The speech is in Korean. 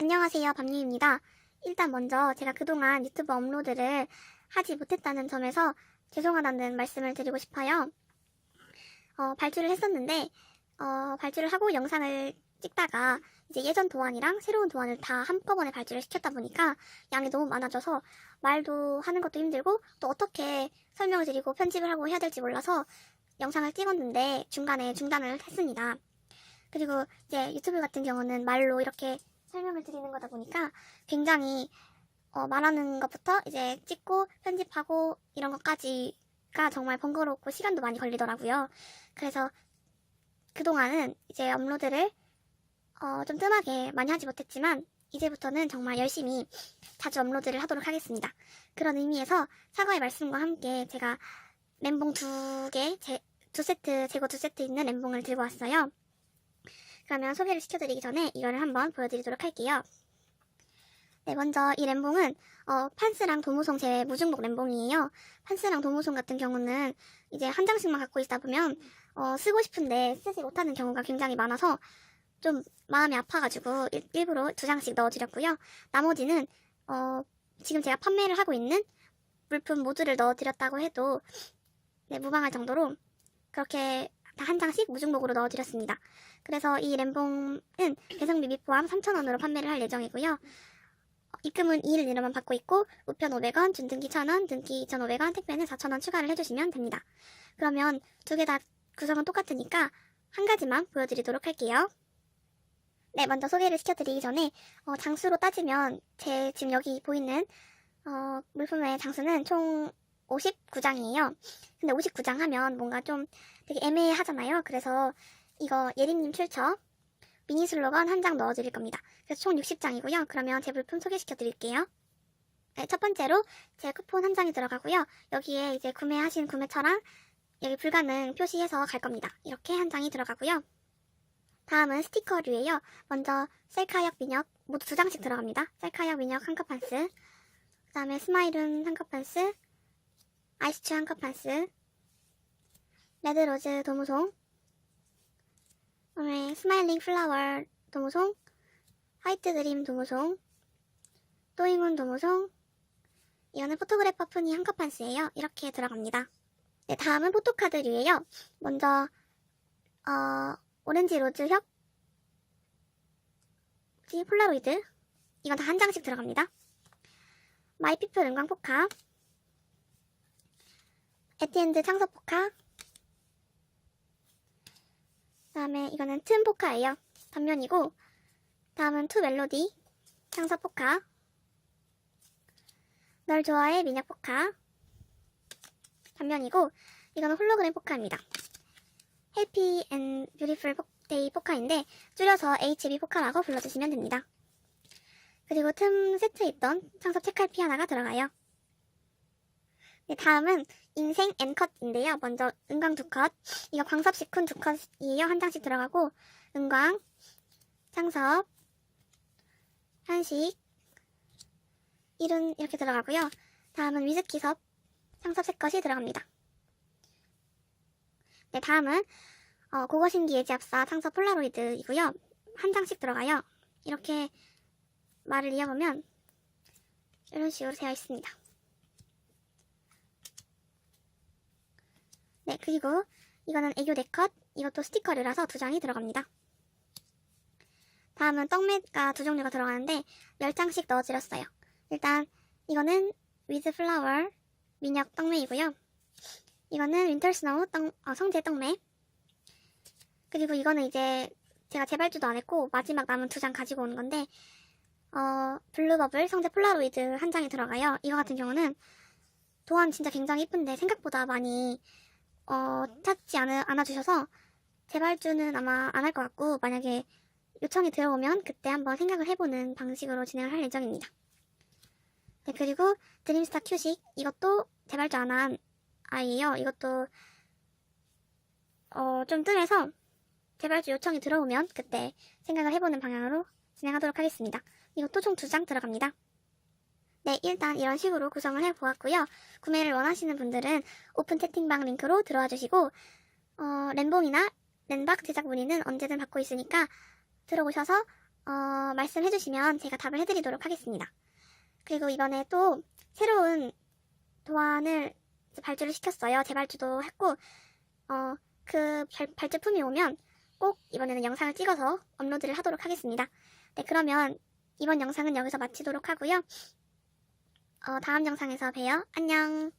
안녕하세요, 밤님입니다. 일단 먼저 제가 그동안 유튜브 업로드를 하지 못했다는 점에서 죄송하다는 말씀을 드리고 싶어요. 어, 발주를 했었는데, 어, 발주를 하고 영상을 찍다가 이제 예전 도안이랑 새로운 도안을 다 한꺼번에 발주를 시켰다 보니까 양이 너무 많아져서 말도 하는 것도 힘들고 또 어떻게 설명을 드리고 편집을 하고 해야 될지 몰라서 영상을 찍었는데 중간에 중단을 했습니다. 그리고 이제 유튜브 같은 경우는 말로 이렇게 설명을 드리는 거다 보니까 굉장히 어, 말하는 것부터 이제 찍고 편집하고 이런 것까지가 정말 번거롭고 시간도 많이 걸리더라고요. 그래서 그동안은 이제 업로드를 어, 좀 뜸하게 많이 하지 못했지만 이제부터는 정말 열심히 자주 업로드를 하도록 하겠습니다. 그런 의미에서 사과의 말씀과 함께 제가 멘봉 두 개, 제- 두 세트, 재고 두 세트 있는 멘봉을 들고 왔어요. 그러면 소개를 시켜드리기 전에 이거를 한번 보여드리도록 할게요. 네, 먼저 이 램봉은 어, 판스랑 도무송 제 무중복 램봉이에요. 판스랑 도무송 같은 경우는 이제 한 장씩만 갖고 있다 보면 어, 쓰고 싶은데 쓰지 못하는 경우가 굉장히 많아서 좀 마음이 아파가지고 일, 일부러 두 장씩 넣어드렸고요. 나머지는 어, 지금 제가 판매를 하고 있는 물품 모두를 넣어드렸다고 해도 네, 무방할 정도로 그렇게 다 한 장씩 무중복으로 넣어드렸습니다. 그래서 이 램봉은 배송비 및 포함 3,000원으로 판매를 할 예정이고요. 어, 입금은 2일 내로만 받고 있고 우편 500원, 준등기 1,000원, 등기 2,500원, 택배는 4,000원 추가를 해주시면 됩니다. 그러면 두 개 다 구성은 똑같으니까 한 가지만 보여드리도록 할게요. 네, 먼저 소개를 시켜드리기 전에 어, 장수로 따지면 제 지금 여기 보이는 어, 물품의 장수는 총 59장이에요. 근데 59장 하면 뭔가 좀 되게 애매하잖아요. 그래서 이거 예린님 출처 미니 슬로건 한 장 넣어드릴 겁니다. 그래서 총 60장이고요. 그러면 제 물품 소개시켜 드릴게요. 네, 첫 번째로 제 쿠폰 한 장이 들어가고요. 여기에 이제 구매하신 구매처랑 여기 불가능 표시해서 갈 겁니다. 이렇게 한 장이 들어가고요. 다음은 스티커류예요. 먼저 셀카역 민혁 모두 두 장씩 들어갑니다. 셀카역 민혁 한컵 판스 그 다음에 스마일은 한컵 판스 아이스추 한컵 판스 레드로즈 도무송 그다음에 스마일링 플라워 도무송 화이트 드림 도무송 또잉운 도무송 이거는 포토그래퍼 푸니 한컵 판스예요. 이렇게 들어갑니다. 네, 다음은 포토카드류예요. 먼저 어, 오렌지 로즈 혁지 폴라로이드 이건 다 한 장씩 들어갑니다. 마이피플 은광 포카 에티엔드 창석 포카 다음에 이거는 튼 포카예요. 단면이고 다음은 투 멜로디 창석 포카 널 좋아해 민혁 포카 단면이고 이거는 홀로그램 포카입니다. 해피 앤 뷰티풀 데이 포카인데 줄여서 HB 포카라고 불러주시면 됩니다. 그리고 틈 세트에 있던 창섭 책갈피 하나가 들어가요. 네, 다음은 인생 N컷인데요. 먼저 은광 두 컷. 이거 광섭 시쿤 두 컷이에요. 한 장씩 들어가고 은광, 창섭, 한식, 일은 이렇게 들어가고요. 다음은 위스키섭, 창섭 세 컷이 들어갑니다. 네, 다음은 어, 고거신기 예지합사 창섭 폴라로이드이고요. 한 장씩 들어가요. 이렇게 말을 이어보면 이런 식으로 되어 있습니다. 네, 그리고 이거는 애교 네컷, 이것도 스티커류라서 두 장이 들어갑니다. 다음은 떡매가 두 종류가 들어가는데 10장씩 넣어드렸어요. 일단 이거는 위즈 플라워 민혁 떡매이고요. 이거는 윈터 스노우 떡, 어, 성재 떡매 그리고 이거는 이제 제가 재발주도 안 했고 마지막 남은 두 장 가지고 온 건데 어, 블루버블 성재 폴라로이드 한 장이 들어가요. 이거 같은 경우는 도안 진짜 굉장히 이쁜데 생각보다 많이 어, 찾지 않아, 않아주셔서 재발주는 아마 안 할 것 같고 만약에 요청이 들어오면 그때 한번 생각을 해보는 방식으로 진행을 할 예정입니다. 네, 그리고 드림스타 큐식 이것도 재발주 안 한 아이예요. 이것도 어, 좀 뜸해서 재발주 요청이 들어오면 그때 생각을 해보는 방향으로 진행하도록 하겠습니다. 이것도 총 두 장 들어갑니다. 네, 일단 이런 식으로 구성을 해보았고요. 구매를 원하시는 분들은 오픈 채팅방 링크로 들어와 주시고 어, 램봉이나 랜박 제작 문의는 언제든 받고 있으니까 들어오셔서 어, 말씀해 주시면 제가 답을 해드리도록 하겠습니다. 그리고 이번에 또 새로운 도안을 발주를 시켰어요. 재발주도 했고, 어, 그 발, 발주품이 오면 꼭 이번에는 영상을 찍어서 업로드를 하도록 하겠습니다. 네, 그러면 이번 영상은 여기서 마치도록 하고요. 어, 다음 영상에서 봬요. 안녕.